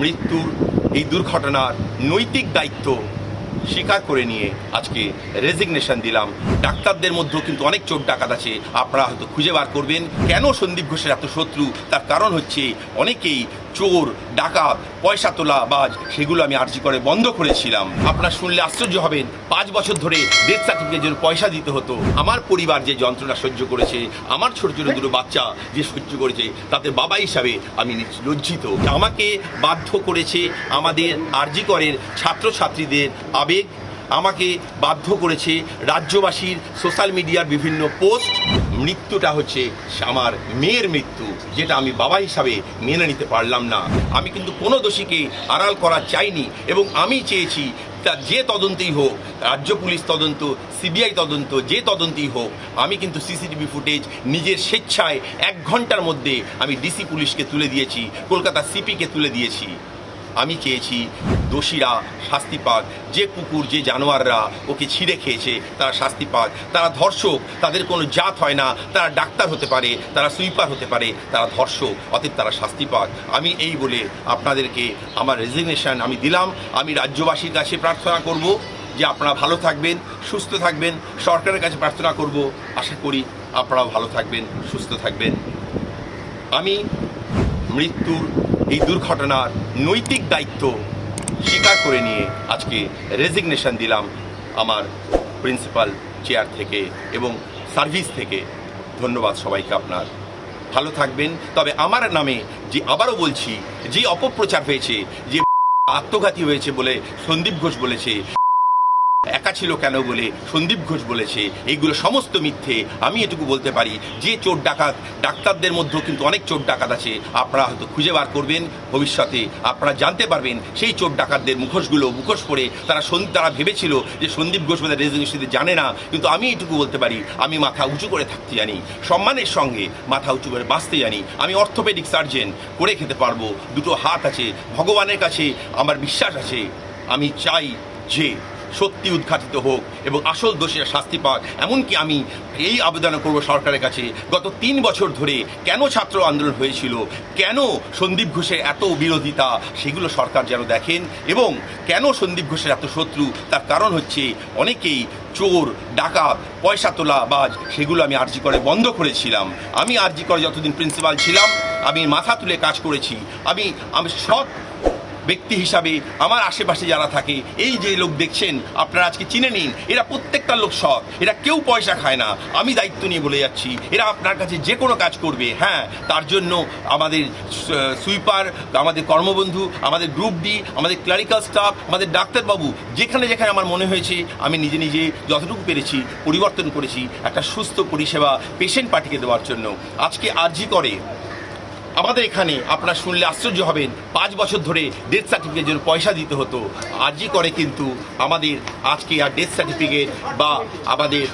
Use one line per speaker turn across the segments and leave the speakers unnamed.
মৃত্যুর এই দুর্ঘটনার নৈতিক দায়িত্ব স্বীকার করে নিয়ে আজকে রেজিগনেশন দিলাম। ডাক্তারদের মধ্যেও কিন্তু অনেক চোট ডাকাত আছে, আপনারা হয়তো খুঁজে বার করবেন। কেন সন্দীপ ঘোষের এত শত্রু? তার কারণ হচ্ছে অনেকেই চোর, ডাকাত, পয়সা তোলা, বাজ, সেগুলো আমি আর্জি করে বন্ধ করেছিলাম। আপনারা শুনলে আশ্চর্য হবেন, পাঁচ বছর ধরে ডেথ সার্টিফিকেটের জন্য পয়সা দিতে হতো। আমার পরিবার যে যন্ত্রণা সহ্য করেছে, আমার ছোট ছোট দুটো বাচ্চা যে সহ্য করেছে, তাতে বাবা হিসাবে আমি লজ্জিত। আমাকে বাধ্য করেছে আমাদের আরজি করের ছাত্রছাত্রীদের আবেগ আমাকে বাধ্য করেছে রাজ্যবাসীর সোশ্যাল মিডিয়ার বিভিন্ন পোস্ট। মৃত্যুটা হচ্ছে আমার মেয়ের মৃত্যু, যেটা আমি বাবা হিসাবে মেনে নিতে পারলাম না। আমি কিন্তু কোনো দোষীকে আড়াল করা চাইনি এবং আমি চেয়েছি তা যে তদন্তই হোক, রাজ্য পুলিশ তদন্ত, সিবিআই তদন্ত, যে তদন্তই হোক, আমি কিন্তু সিসিটিভি ফুটেজ নিজের স্বেচ্ছায় এক ঘণ্টার মধ্যে আমি ডিসি পুলিশকে তুলে দিয়েছি, কলকাতা সিপিকে তুলে দিয়েছি। আমি চেয়েছি দোষীরা শাস্তি পাক, যে কুকুর, যে জানোয়াররা ওকে ছিঁড়ে খেয়েছে, তারা শাস্তি পাক। তারা ধর্ষক, তাদের কোনো জাত হয় না, তারা ডাক্তার হতে পারে, তারা সুইপার হতে পারে, তারা ধর্ষক, অতএব তারা শাস্তি পাক। আমি এই বলে আপনাদেরকে আমার রেজিগনেশন আমি দিলাম। আমি রাজ্যবাসীর কাছে প্রার্থনা করব যে আপনারা ভালো থাকবেন, সুস্থ থাকবেন, সরকারের কাছে প্রার্থনা করব। আশা করি আপনারাও ভালো থাকবেন, সুস্থ থাকবেন। আমি মৃত্যুর এই দুর্ঘটনার নৈতিক দায়িত্ব স্বীকার করে নিয়ে আজকে রেজিগনেশন দিলাম আমার প্রিন্সিপাল চেয়ার থেকে এবং সার্ভিস থেকে। ধন্যবাদ সবাইকে আপনার। ভালো থাকবেন। তবে আমার নামে যে আবারও বলছি, যে অপপ্রচার হয়েছে, যে আত্মঘাতী হয়েছে বলে সন্দীপ ঘোষ বলেছে একা ছিল কেন বলে সন্দীপ ঘোষ বলেছে। এইগুলো সমস্ত মিথ্যে। আমি এটুকু বলতে পারি, যে চোর ডাকাত, ডাক্তারদের মধ্যেও কিন্তু অনেক চোর ডাকাত আছে। আপনারা হয়তো খুঁজে বার করবেন, ভবিষ্যতে আপনারা জানতে পারবেন, সেই চোর ডাকাতদের মুখোশগুলো মুখোশ পরে তারা তারা ভেবেছিল যে সন্দীপ ঘোষ বোধহয় রেজিগনেশন জানে না। কিন্তু আমি এটুকু বলতে পারি, আমি মাথা উঁচু করে থাকতে জানি, সম্মানের সঙ্গে মাথা উঁচু করে বাঁচতে জানি। আমি অর্থোপেডিক সার্জেন, করে খেতে পারব, দুটো হাত আছে, ভগবানের কাছে আমার বিশ্বাস আছে। আমি চাই যে সত্যি উদ্ঘাটিত হোক এবং আসল দোষীরা শাস্তি পাক, এমনকি আমি এই আবেদন করব সরকারের কাছে, গত তিন বছর ধরে কেন ছাত্র আন্দোলন হয়েছিল, কেন সন্দীপ ঘোষের এত বিরোধিতা, সেগুলো সরকার যেন দেখেন, এবং কেন সন্দীপ ঘোষের এত শত্রু, তার কারণ হচ্ছে অনেকেই চোর, ডাকাত, পয়সা তোলা, বাজ, সেগুলো আমি আর্জি করে বন্ধ করেছিলাম। আমি আর্জি করে যতদিন প্রিন্সিপাল ছিলাম, আমি মাথা তুলে কাজ করেছি, আমি আমি সৎ ব্যক্তি হিসাবে আমার আশেপাশে যারা থাকে, এই যে লোক দেখছেন, আপনারা আজকে চিনে নিন, এরা প্রত্যেকটা লোক সৎ, এরা কেউ পয়সা খায় না। আমি দায়িত্ব নিয়ে বলে যাচ্ছি, এরা আপনার কাছে যে কোনো কাজ করবে হ্যাঁ তার জন্য আমাদের সুইপার, আমাদের কর্মবন্ধু, আমাদের গ্রুপ ডি, আমাদের ক্লারিক্যাল স্টাফ, আমাদের ডাক্তারবাবু, যেখানে যেখানে আমার মনে হয়েছে, আমি নিজে নিজে যতটুকু পেরেছি, পরিবর্তন করেছি, একটা সুস্থ পরিষেবা পেশেন্ট পার্টিকে দেওয়ার জন্য। আজকে আর্জি করে। আমাদের এখানে আপনারা শুনলে আশ্চর্য হবেন। পাঁচ বছর ধরে ডেথ সার্টিফিকেট জন্য পয়সা দিতে হতো। আজই করে কিন্তু আমাদের আজকে আর ডেথ সার্টিফিকেট বা আমাদের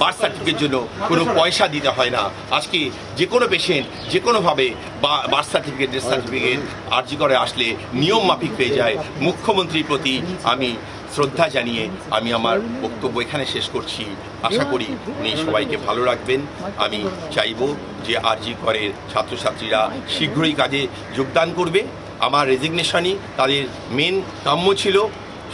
বার্থ সার্টিফিকেট জন্য কোনো পয়সা দিতে হয় না। আজকে যে কোনো পেশেন্ট যে কোনোভাবে বা বার্থ সার্টিফিকেট ডেথ সার্টিফিকেট আর্জি করে আসলে নিয়ম মাফিক পেয়ে যায়। মুখ্যমন্ত্রীর প্রতি আমি শ্রদ্ধা জানিয়ে আমি আমার বক্তব্য এখানে শেষ করছি। আশা করি উনি সবাইকে ভালো রাখবেন। আমি চাইব যে আর আরজি করের ছাত্রছাত্রীরা শীঘ্রই কাজে যোগদান করবে। আমার রেজিগনেশনই তাদের মেন কাম্য ছিল।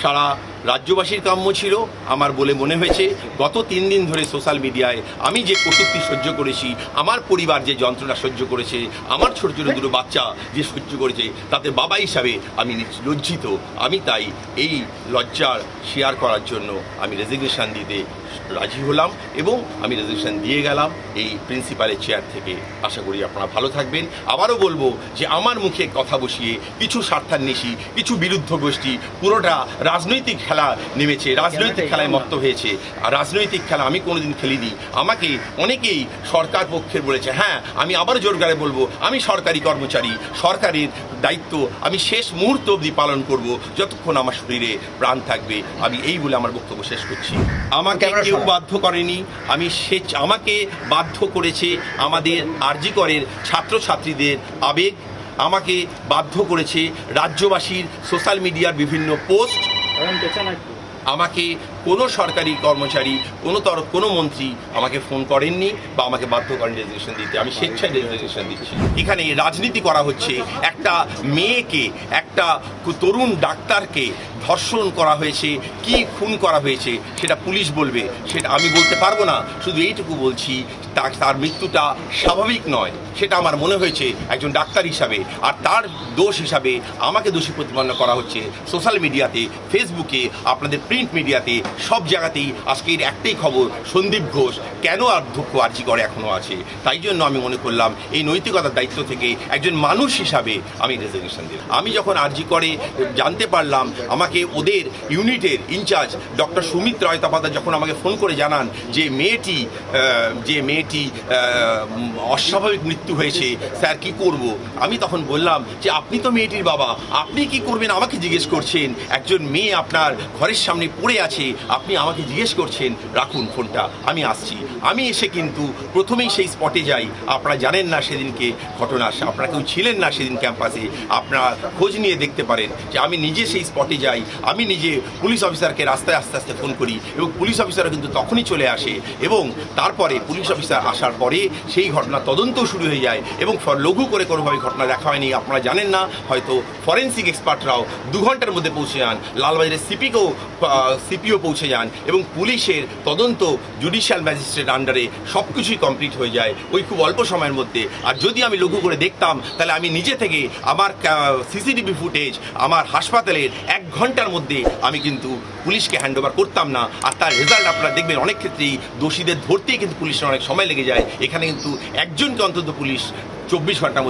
সারা রাজ্যবাসীর কাম্য ছিল, আমার বলে মনে হয়েছে, গত তিন দিন ধরে সোশ্যাল মিডিয়ায় আমি যে কটূক্তি সহ্য করেছি, আমার পরিবার যে যন্ত্রণা সহ্য করেছে, আমার ছোট ছোট দুটো বাচ্চা যে সহ্য করেছে, তাতে বাবা হিসাবে আমি লজ্জিত। আমি তাই এই লজ্জার শেয়ার করার জন্য আমি রেজিগনেশন দিতে রাজি হলাম এবং আমি রেজিগনেশন দিয়ে গেলাম এই প্রিন্সিপালের চেয়ার থেকে। আশা করি আপনারা ভালো থাকবেন। আবারও বলব যে আমার মুখে কথা বসিয়ে কিছু স্বার্থান্বেষী, কিছু বিরুদ্ধ গোষ্ঠী পুরোটা রাজনৈতিক খেলা নেমেছে রাজনৈতিক খেলায় মত্ত হয়েছে। আর রাজনৈতিক খেলা আমি কোনোদিন খেলিনি। আমাকে অনেকেই সরকার পক্ষের বলেছে হ্যাঁ আমি আবার জোর গাড়ে বলব আমি সরকারি কর্মচারী সরকারের দায়িত্ব আমি শেষ মুহূর্ত অবধি পালন করব যতক্ষণ আমার শরীরে প্রাণ থাকবে। আমি এই বলে আমার বক্তব্য শেষ করছি। আমাকে কেউ বাধ্য করেনি আমি সে আমাকে বাধ্য করেছে আমাদের আরজি করের ছাত্রছাত্রীদের আবেগ। আমাকে বাধ্য করেছে রাজ্যবাসীর সোশ্যাল মিডিয়ার বিভিন্ন পোস্ট আমাকে কোনো সরকারি কর্মচারী, কোনো তরফ, কোনো মন্ত্রী আমাকে ফোন করেননি বা আমাকে বাধ্য করেন রেজিগনেশন দিতে। আমি স্বেচ্ছায় রেজিগনেশন দিচ্ছি। এখানে রাজনীতি করা হচ্ছে। একটা মেয়েকে, একটা তরুণ ডাক্তারকে ধর্ষণ করা হয়েছে, কি খুন করা হয়েছে, সেটা পুলিশ বলবে। সেটা আমি বলতে পারব না। শুধু এইটুকু বলছি তার মৃত্যুটা স্বাভাবিক নয়। সেটা আমার মনে হয়েছে একজন ডাক্তার হিসাবে। আর তার দোষ হিসাবে আমাকে দোষী প্রতিপন্ন করা হচ্ছে। সোশ্যাল মিডিয়াতে ফেসবুকে আপনাদের প্রিন্ট মিডিয়াতে সব জায়গাতেই আজকের একটাই খবর, সন্দীপ ঘোষ কেন আর দুঃখ আর্জি করে এখনও আছে? তাই জন্য আমি মনে করলাম এই নৈতিকতার দায়িত্ব থেকে একজন মানুষ হিসাবে আমি রেজিগনেশন দিলাম আমি যখন আর্জি করে, জানতে পারলাম আমাকে ওদের ইউনিটের ইনচার্জ ডক্টর সুমিত রায় তপাদা যখন আমাকে ফোন করে জানান যে মেয়েটি যে মেয়েটি অস্বাভাবিক মৃত্যু হয়েছে, স্যার কি করব? আমি তখন বললাম যে আপনি তো মেয়েটির বাবা, আপনি কি করবেন? আমাকে জিজ্ঞেস করছেন, একজন মেয়ে আপনার ঘরের সামনে পড়ে আছে আপনি আমাকে জিজ্ঞেস করছেন, রাখুন ফোনটা, আমি আসছি। আমি এসে কিন্তু প্রথমেই সেই স্পটে যাই। আপনারা জানেন না সেদিনকে ঘটনা আপনারা কেউ ছিলেন না সেদিন ক্যাম্পাসে আপনারা খোঁজ নিয়ে দেখতে পারেন যে আমি নিজে সেই স্পটে যাই। আমি নিজে পুলিশ অফিসারকে রাস্তায় আস্তে আস্তে ফোন করি এবং পুলিশ অফিসারও কিন্তু তখনই চলে আসে এবং তারপরে পুলিশ অফিসার আসার পরে সেই ঘটনা তদন্ত শুরু হয়ে যায় এবং লঘু করে কোনোভাবে ঘটনা দেখা হয়নি। আপনারা জানেন না, হয়তো ফরেন্সিক এক্সপার্টরাও দু ঘণ্টার মধ্যে পৌঁছে যান। লালবাজারের সিপিকেও সিপিও পৌঁছে যান এবং পুলিশের তদন্ত জুডিশিয়াল ম্যাজিস্ট্রেট আন্ডারে সব কিছুই কমপ্লিট হয়ে যায়। ওই খুব অল্প সময়ের মধ্যে। আর যদি আমি লঘু করে দেখতাম, তাহলে আমি নিজে থেকে আমার সিসিটিভি ফুটেজ আমার হাসপাতালের এক ঘণ্টার মধ্যে আমি কিন্তু পুলিশকে হ্যান্ড ওভার করতাম না। আর তার রেজাল্ট আপনারা দেখবেন, অনেক ক্ষেত্রেই দোষীদের ধরতেই কিন্তু পুলিশের অনেক সময় লেগে যায়। এখানে কিন্তু একজনকে অন্তত পুলিশ চব্বিশ ঘণ্টার মধ্যে